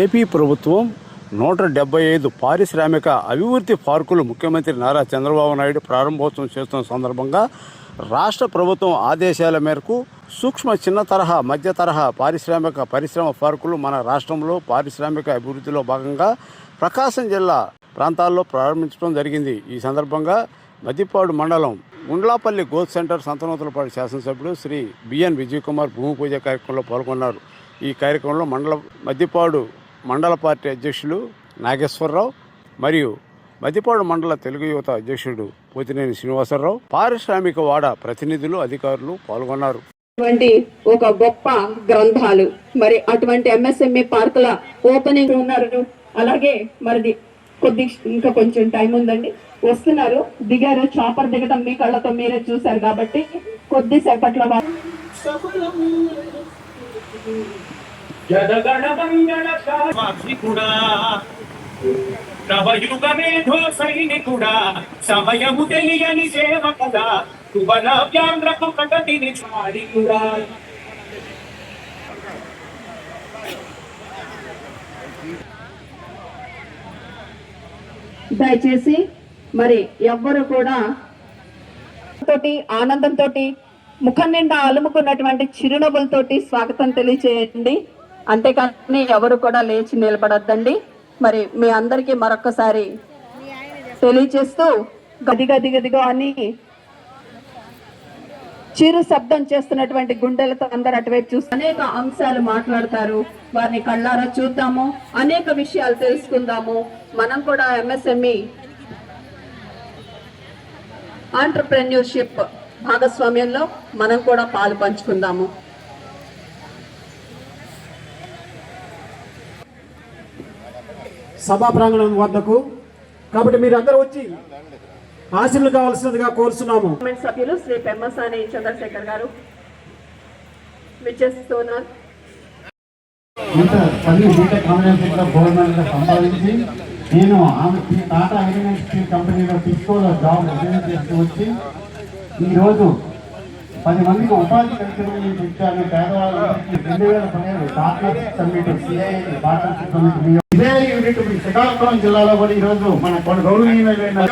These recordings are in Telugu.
ఏపీ ప్రభుత్వం నూట డెబ్బై ఐదు పారిశ్రామిక అభివృద్ధి పార్కులు ముఖ్యమంత్రి నారా చంద్రబాబు నాయుడు ప్రారంభోత్సవం చేస్తున్న సందర్భంగా రాష్ట్ర ప్రభుత్వం ఆదేశాల మేరకు సూక్ష్మ చిన్న తరహా మధ్య తరహా పారిశ్రామిక పరిశ్రమ పార్కులు మన రాష్ట్రంలో పారిశ్రామిక అభివృద్ధిలో భాగంగా ప్రకాశం జిల్లా ప్రాంతాల్లో ప్రారంభించడం జరిగింది. ఈ సందర్భంగా మద్దిపాడు మండలం గుండ్లాపల్లి గోత్ సెంటర్ సంతనూతలపాడు శాసనసభ్యులు శ్రీ బిఎన్ విజయ్ కుమార్ భూమి పూజ కార్యక్రమంలో పాల్గొన్నారు. ఈ కార్యక్రమంలో మండల మద్దిపాడు మండల పార్టీ అధ్యక్షులు నాగేశ్వరరావు మరియు మద్దిపాడు మండల తెలుగు యువత అధ్యక్షుడు పోతినేని శ్రీనివాసరావు పారిశ్రామిక వాడ ప్రతినిధులు అధికారులు పాల్గొన్నారు. అటువంటి ఒక గొప్ప గ్రంథాలు మరి అటువంటి ఎంఎస్ఎంఈ పార్కుల ఓపెనింగ్ ఉన్నారు. అలాగే మరిది కొద్ది ఇంకా కొంచెం టైం ఉందండి. వస్తున్నారు. దిగారు చాపర్ దిగటం మీ కళ్ళతో మీరే చూశారు కాబట్టి కొద్దిసేపట్లో వా- జనగణమంగళకాభికుడా నవయుగమేధో సైనికుడా సమయము తెలియని సేవకుడా కుబల వ్యాంధ్రకు ప్రగతిని చారికుడా దయచేసి మరి ఎవ్వరు కూడా తోటి ఆనందంతో ముఖం నిండా అలుముకున్నటువంటి చిరునవ్వులతోటి స్వాగతం తెలియచేయండి. అంతేకాని ఎవరు కూడా లేచి నిలబడొద్దండి. మరి మీ అందరికీ మరొకసారి తెలియచేస్తూ గది గది గదిగా అని చిరు శబ్దం చేస్తున్నటువంటి గుండెలతో అందరు అటువైపు చూస్తూ అనేక అంశాలు మాట్లాడతారు. వారిని కళ్ళారా చూద్దాము. అనేక విషయాలు తెలుసుకుందాము. మనం కూడా ఎంఎస్ఎంఈ ఆంటర్ప్రెన్యూర్షిప్ భాగస్వామ్యంలో మనం కూడా పాలు పంచుకుందాము. సభా ప్రాంగణం వద్దకు. కాబట్టి మీరు అందరూ వచ్చి హాజరు కావాల్సినదిగా కోరుతున్నాము సభ్యులు శ్రీ పెమ్మసాని చంద్రశేఖర్ గారు సంపాదించి నేను ఆమె టాటా స్టీల్ కంపెనీలో టిస్కోలో జాబ్ చేస్తూ వచ్చి ఈరోజు పది మందికి ఉపాధి ఇచ్చాను పేదవాళ్ళకి రెండు వేల పదిహేను partnership summit CI partnership summit ఇదే యూనిట్ శ్రీకాకుళం జిల్లాలో కూడా ఈరోజు మన కొన్ని గౌరవనీయమైన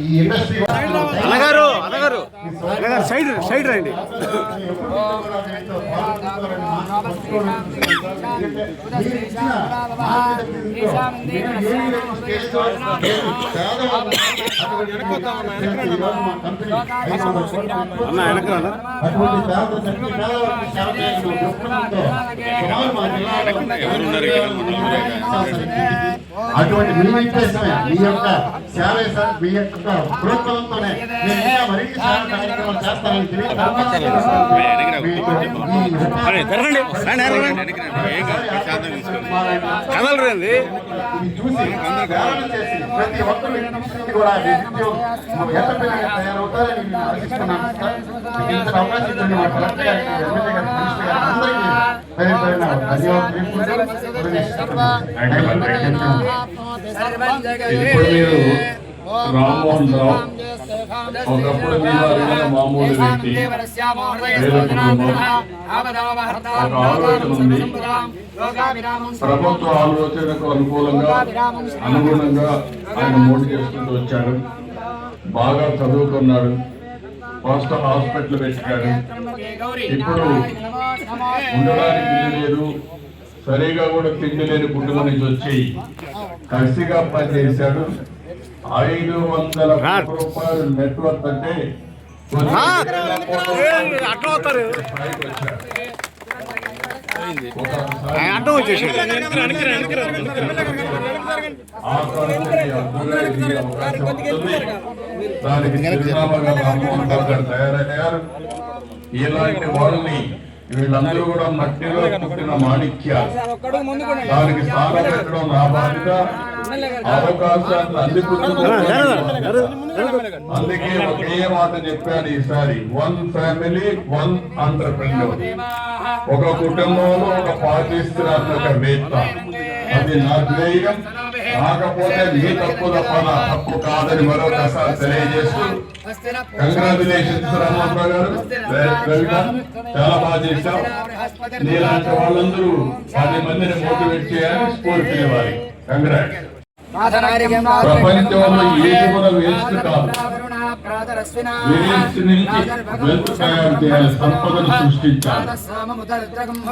ఈ ఇండస్ట్రీ సైడ్ సైడ్ రండి. అన్న వెనక అటువంటి మీ ఉద్దేశమే మీ యొక్క సేవ సార్ మీ యొక్క ప్రోత్సాహంతోనే మరిన్ని కార్యక్రమాలు చూసి ప్రతి ఒక్కరు కూడా తయారవుతారని నేను ఆశిస్తున్నాను సార్ మీకు ఇంత అవకాశం ఇచ్చింది మా కలెక్టర్ గారికి ఎమ్మెల్యే గారికి మినిస్టర్ గారికి అందరికీ పేరు పేరున ధన్యవాదాలు. ఇప్పుడు మీరు రామ్మోహన్ రావు ఒకప్పుడు మీ వారిగా మామూలు వ్యక్తి ఆలోచన ఉంది. ప్రభుత్వ ఆలోచనకు అనుకూలంగా అనుగుణంగా ఆయన మోడీ చేసుకుంటూ వచ్చాడు. బాగా చదువుకున్నాడు. ఫస్ట్ హాస్పిటల్ పెట్టాడు. ఇప్పుడు ఉండడానికి లేదు. సరిగా కూడా తిండి లేని కుటుంబం నుంచి వచ్చి కసిగా పనిచేశాడు. ఐదు వందల రూపాయలు నెట్వర్క్ అంటే. దానికి తయారయ్యారు ఇలాంటి వాళ్ళని వీళ్ళందరూ కూడా మట్టిలో పుట్టిన మాణిక్యాలు. దానికి స్థానం పెట్టడం నా బాధ్యత. అవకాశాన్ని అందిపుచ్చుకోవాలి అందుకే ఒకే మాట చెప్పాను ఈసారి. వన్ ఫ్యామిలీ వన్ ఆంటర్ప్రెన్యూర్ ఒక కుటుంబంలో ఒక పాటిస్తున్న వేత్త అది నా ధ్యేయం. కాకపోతే నీ తప్పు తప్ప నా తప్పు కాదని మరొకసారి తెలియజేస్తూ కంగ్రాచులేషన్స్ రామోహన్ గారు వెల్కమ్. చాలా బాగా చేశాం నీలాంటి వాళ్ళందరూ పది మందిని మోటివేట్ చేయాలి స్ఫూర్తినివ్వాలి కంగ్రాట్స్. ప్రపంచంలో ఏది కూడా వేస్ట్ కాదు. వేస్ట్ నుంచి వెల్త్ తయారు చేయాలి సంపదను సృష్టించాలి.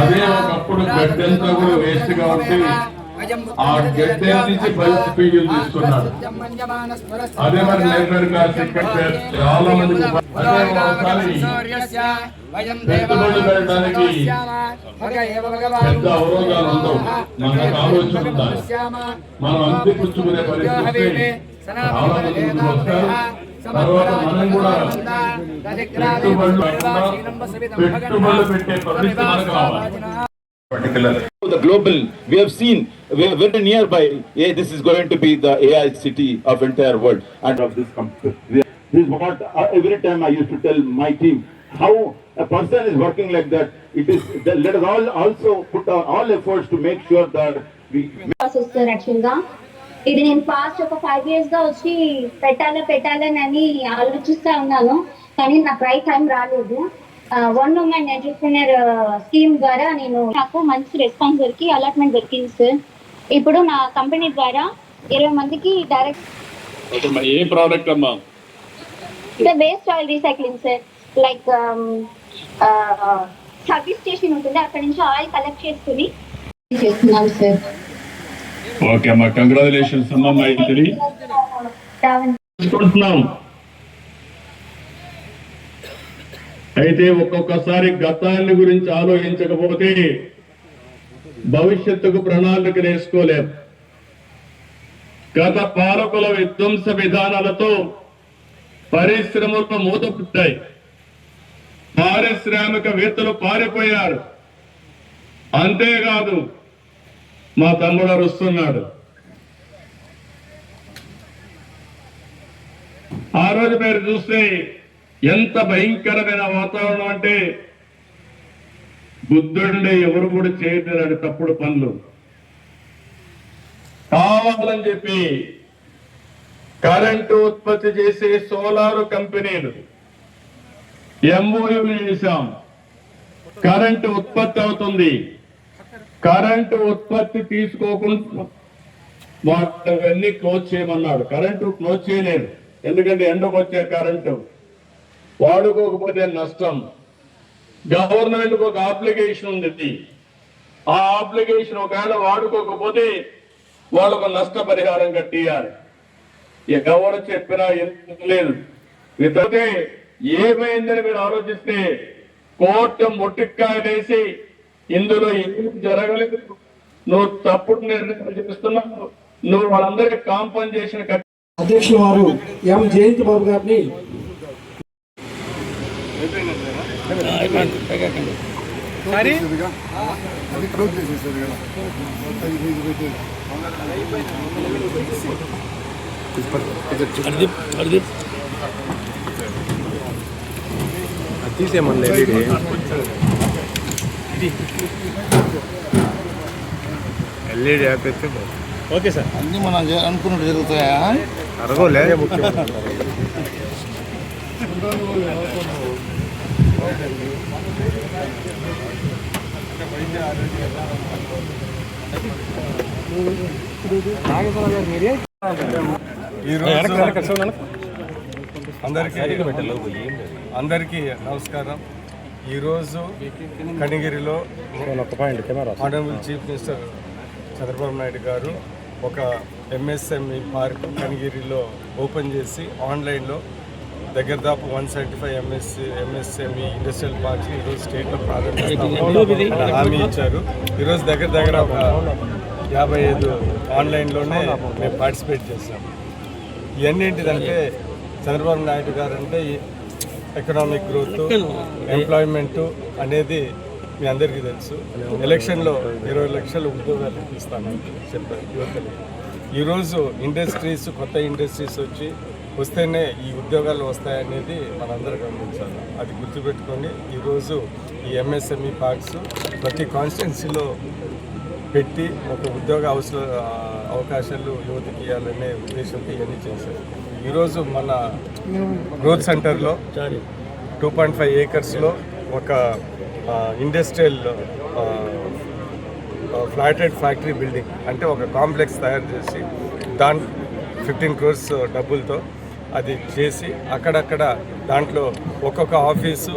అదే ఒకప్పుడు గడ్డంతా కూడా వేస్ట్గా ఉంటే ఆ గడ్డ నుంచి పీజీలు తీసుకున్నారు అదే మరి లైబ్రరీ క్లాస్ ఇక్కడ చాలా మంది అదే ఒకసారి పెట్టుబడి పెట్టడానికి పెద్ద అవరోధాలు ఉండవు. మనకు ఆలోచన ఉండాలి. మనం పరిస్థితి చాలా మంది వస్తారు. తర్వాత మనం కూడా పెట్టుబడులు పెట్టుబడులు పెట్టే పరిస్థితి మనకు రావాలి. Particular the global we have seen we are very nearby yeah, this is going to be the ai city of entire world and of this company this is what uh, every time i used to tell my team how a person is working like that it is that let us all also put our all efforts to make sure that we యాక్చువల్గా ఇది నేను ఫాస్ట్ ఒక ఫైవ్ ఇయర్స్గా వచ్చి పెట్టాలా పెట్టాలని అని ఆలోచిస్తా ఉన్నాను కానీ నాకు రైట్ టైం రాలేదు వన్ ఉమెన్ ఎంటర్ప్రినర్ స్కీమ్ ద్వారా నేను నాకు మంచి రెస్పాన్స్ దొరికి అలాట్మెంట్ దొరికింది సార్ ఇప్పుడు నా కంపెనీ ద్వారా ఇరవై మందికి డైరెక్ట్ ఏ ప్రోడక్ట్ అమ్మా? Waste oil recycling sir like service station ఉంటుంది అక్కడ నుంచి ఆయిల్ కలెక్ట్ చేసుకుని చేస్తున్నాం సార్ ఓకే అమ్మా కంగ్రాచులేషన్స్ అమ్మా మైత్రి అయితే ఒక్కొక్కసారి గతాన్ని గురించి ఆలోచించకపోతే భవిష్యత్తుకు ప్రణాళిక వేసుకోలేం గత పాలకుల విధ్వంస విధానాలతో పరిశ్రమలు మూతపుట్టాయి. పారిశ్రామికవేత్తలు పారిపోయారు. అంతేకాదు మా తమ్ముడు అరుస్తున్నాడు. ఆ రోజు మీరు చూస్తే ఎంత భయంకరమైన వాతావరణం అంటే బుద్ధుడిని ఎవరు కూడా చేయలేరు తప్పుడు పనులు. కావాలని చెప్పి కరెంటు ఉత్పత్తి చేసే సోలార్ కంపెనీలు ఎంఓయూలు చేశాం. కరెంటు ఉత్పత్తి అవుతుంది. కరెంటు ఉత్పత్తి తీసుకోకుండా వాటివన్నీ క్లోజ్ చేయమన్నాడు. కరెంటు క్లోజ్ చేయలేదు. ఎందుకంటే ఎండకు వచ్చే కరెంటు. వాడుకోకపోతే నష్టం. గవర్నమెంట్కి ఒక అప్లికేషన్ ఉంది ఆ అప్లికేషన్ ఒకవేళ వాడుకోకపోతే వాళ్ళకు నష్టపరిహారం కట్టియాలి ఎవరు చెప్పినా ఎందుకు లేదు. ఇకపోతే ఏమైందని మీరు ఆలోచిస్తే కోర్టు ముట్టికాయలేసి ఇందులో ఏం జరగలేదు. నువ్వు తప్పుడు నిర్ణయం చేస్తున్నావు. నువ్వు వాళ్ళందరికీ కాంపన్సేషన్ కట్టి వారు ఎం జయంతి బాబు గారిని ఎల్ఈడి ఆపేస్తే అన్ని మనం అనుకున్నట్టు జరుగుతాయా అరగోలే అందరికీ అందరికీ నమస్కారం. ఈరోజు కనిగిరిలో honourable chief minister Chandrababu Naidu garu ఒక ఎంఎస్ఎంఈ పార్క్ కనిగిరిలో ఓపెన్ చేసి ఆన్లైన్లో దగ్గర దాపు one seventy five MSC MSME industrial parks ఈరోజు స్టేట్లో ప్రారంభిస్తామని హామీ ఇచ్చారు. ఈరోజు దగ్గర దగ్గర ఒక యాభై ఐదు ఆన్లైన్లోనే మేము పార్టిసిపేట్ చేస్తాం. ఇవన్నీ ఏంటిదంటే చంద్రబాబు నాయుడు గారు అంటే ఎకనామిక్ గ్రోత్ ఎంప్లాయ్మెంట్ అనేది మీ అందరికీ తెలుసు. ఎలక్షన్లో ఇరవై లక్షల ఉద్యోగాలు ఇస్తానని చెప్పారు యువతకి ఈరోజు ఇండస్ట్రీస్ కొత్త ఇండస్ట్రీస్ వచ్చి వస్తేనే ఈ ఉద్యోగాలు వస్తాయనేది మనందరూ గమనించాలి. అది గుర్తుపెట్టుకొని ఈరోజు ఈ ఎంఎస్ఎంఈ పార్క్స్ ప్రతి కాన్స్టిట్యున్సీలో పెట్టి ఒక ఉద్యోగ అవసర అవకాశాలు యువతకి ఇవ్వాలనే ఉద్దేశంతో ఇవన్నీ చేశారు. ఈరోజు మన గ్రోత్ సెంటర్లో టూ పాయింట్ ఫైవ్ ఏకర్స్లో ఒక ఇండస్ట్రియల్ ఫ్లాటెడ్ ఫ్యాక్టరీ బిల్డింగ్ అంటే ఒక కాంప్లెక్స్ తయారు చేసి దాని ఫిఫ్టీన్ క్రోర్స్ డబ్బులతో అది చేసి అక్కడక్కడ దాంట్లో ఒక్కొక్క ఆఫీసు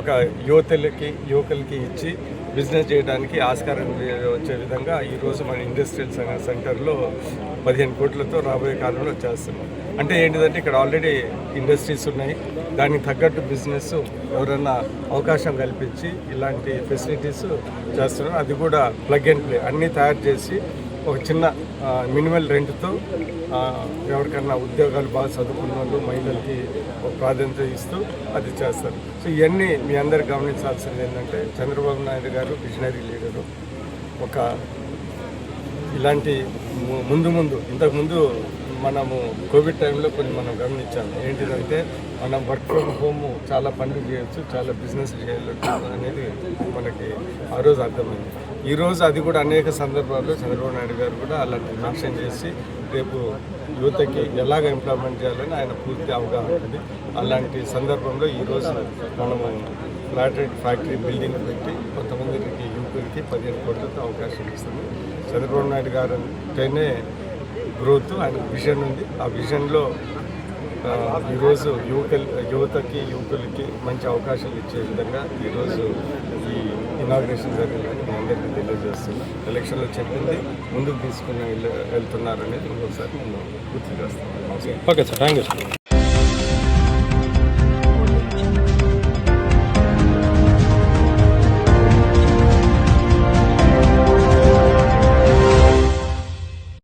ఒక యువతలకి యువకులకి ఇచ్చి బిజినెస్ చేయడానికి ఆస్కారం వచ్చే విధంగా ఈరోజు మన ఇండస్ట్రియల్ సెంటర్లో పదిహేను కోట్లతో రాబోయే కాలంలో చేస్తున్నాం. అంటే ఏంటిదంటే ఇక్కడ ఆల్రెడీ ఇండస్ట్రీస్ ఉన్నాయి. దానికి తగ్గట్టు బిజినెస్ ఎవరన్నా అవకాశం కల్పించి ఇలాంటి ఫెసిలిటీస్ చేస్తున్నారు. అది కూడా ప్లగ్ అండ్ ప్లే అన్నీ తయారు చేసి ఒక చిన్న మినిమల్ రెంట్తో ఎవరికైనా ఉద్యోగాలు బాగా చదువుకున్న వాళ్ళు మహిళలకి ఒక ప్రాధాన్యత ఇస్తూ అది చేస్తారు. సో ఇవన్నీ మీ అందరు గమనించాల్సింది ఏంటంటే చంద్రబాబు నాయుడు గారు విజనరీ లీడరు. ఒక ఇలాంటి ము- ముందు ముందు ఇంతకుముందు మనము కోవిడ్ టైంలో కొన్ని మనం గమనించాము. ఏంటిదంటే మనం వర్క్ ఫ్రమ్ హోమ్ చాలా పనులు చేయొచ్చు చాలా బిజినెస్ చేయవచ్చు అనేది మనకి ఆ రోజు అర్థమైంది. ఈరోజు అది కూడా అనేక సందర్భాల్లో చంద్రబాబు నాయుడు గారు కూడా అలాంటి మెన్షన్ చేసి రేపు యువతకి ఎలాగ ఇంప్లిమెంట్ చేయాలని ఆయన పూర్తి అవగాహన ఉంది. అలాంటి సందర్భంలో ఈరోజు మనము ప్లాటెడ్ ఫ్యాక్టరీ బిల్డింగ్ పెట్టి కొంతమందికి యువకులకి పదిహేను కోట్లతో అవకాశం ఇస్తుంది. చంద్రబాబు నాయుడు గారు అంటేనే గ్రోత్ ఆయన విజన్ ఉంది. ఆ విజన్లో ఈరోజు యువకులు యువతకి యువకులకి మంచి అవకాశాలు ఇచ్చే విధంగా ఈరోజు ఈ ఇనాగ్రేషన్ జరిగిందని మీ అందరికీ తెలియజేస్తున్నాం. ఎలక్షన్లో చెప్పింది ముందుకు తీసుకుని వెళ్తున్నారనేది ఇంకొకసారి నేను గుర్తు చేస్తాను. Okay sir thank you sir.